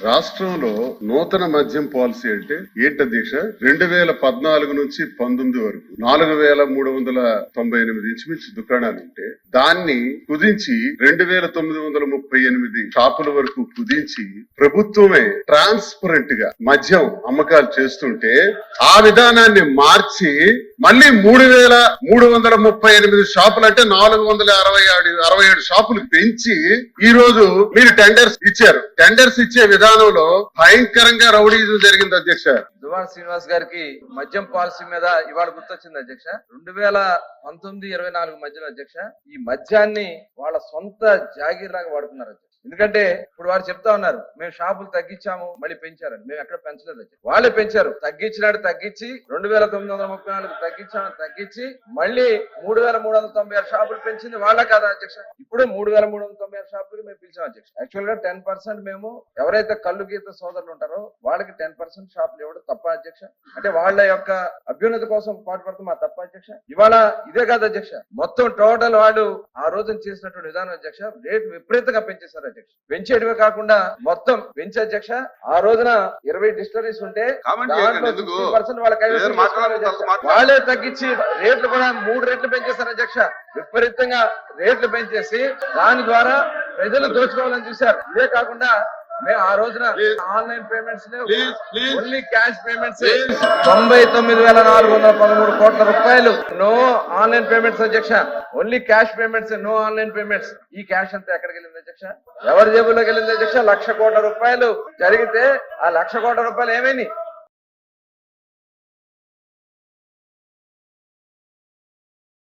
రాష్ట్రంలో నూతన మద్యం పాలసీ అంటే ఏంట దీక్ష రెండు వేల పద్నాలుగు నుంచి పంతొమ్మిది వరకు నాలుగు వేల మూడు వందల తొంభై ఎనిమిది ఇంచుమించు దుకాణాలు ఉంటే దాన్ని కుదించి రెండు వేల తొమ్మిది వందల ముప్పై ఎనిమిది షాపుల వరకు కుదించి ప్రభుత్వమే ట్రాన్స్పరెంట్గా మద్యం అమ్మకాలు చేస్తుంటే ఆ విధానాన్ని మార్చి మళ్ళీ మూడు వేల మూడు వందల ముప్పై ఎనిమిది షాపులు అంటే నాలుగు వందల అరవై ఏడు అరవై ఏడు షాపులు పెంచి ఈ రోజు మీరు టెండర్స్ ఇచ్చారు. టెండర్స్ ఇచ్చే విధానంలో భయంకరంగా రౌడీజం జరిగింది అధ్యక్ష. దువాన్ శ్రీనివాస్ గారికి మద్యం పాలసీ మీద ఇవాళ గుర్తొచ్చింది అధ్యక్ష. రెండు వేల పంతొమ్మిది ఇరవై నాలుగు మధ్యలో అధ్యక్ష ఈ మద్యాన్ని వాళ్ళ సొంత జాగీర్ లాగా వాడుకున్నారు అధ్యక్ష. ఎందుకంటే ఇప్పుడు వారు చెప్తా ఉన్నారు మేము షాపులు తగ్గించాము మళ్ళీ పెంచారని. మేము ఎక్కడ పెంచలేదు వాళ్ళే పెంచారు. తగ్గించినాడు తగ్గించి రెండు వేల తొమ్మిది వందల ముప్పై నాలుగు తగ్గించామని తగ్గించి మళ్ళీ మూడు వేల మూడు వందల తొంభై ఆరు షాపులు పెంచింది వాళ్ళ కాదా అధ్యక్ష. ఇప్పుడు మూడు వేల మూడు వందల తొంభై ఆరు షాపులు మేము పిలిచాం అధ్యక్ష. యాక్చువల్గా టెన్ పర్సెంట్ మేము ఎవరైతే కళ్ళు గీత సోదరులు ఉంటారో వాళ్ళకి టెన్ పర్సెంట్ షాపులు ఇవ్వడం తప్ప అధ్యక్ష. అంటే వాళ్ళ యొక్క అభ్యున్నతి కోసం పాటుపడుతున్నా తప్ప అధ్యక్ష. ఇవాళ ఇదే కాదు అధ్యక్ష. మొత్తం టోటల్ వాళ్ళు ఆ రోజున చేసినటువంటి విధానం అధ్యక్ష రేట్ విపరీతంగా పెంచేశారు అధ్యక్ష పెంచేయడమే కాకుండా మొత్తం పెంచే అధ్యక్ష. ఆ రోజున ఇరవై డిస్టరీస్ ఉంటే కామెంట్ దాంట్లో చేయకండి, ఎందుకు? 50% వాళ్ళ తగ్గించి రేట్లు కూడా మూడు రెట్లు పెంచేశారు అధ్యక్ష. విపరీతంగా రేట్లు పెంచేసి దాని ద్వారా ప్రజలు దోచుకోవాలని చూశారు. ఇదే కాకుండా మేము ఆ రోజున. Online payments. Only cash payments. తొంభై తొమ్మిది వేల నాలుగు వందల పదమూడు కోట్ల రూపాయలు. నో ఆన్లైన్ పేమెంట్స్ అధ్యక్ష. Only cash payments no online payments. ఈ క్యాష్ అంతా ఎక్కడికి వెళ్ళింది అధ్యక్ష? ఎవరి జేబులోకి వెళ్ళింది అధ్యక్ష? లక్ష కోట్ల రూపాయలు. జరిగితే ఆ లక్ష కోట్ల రూపాయలు ఏమైంది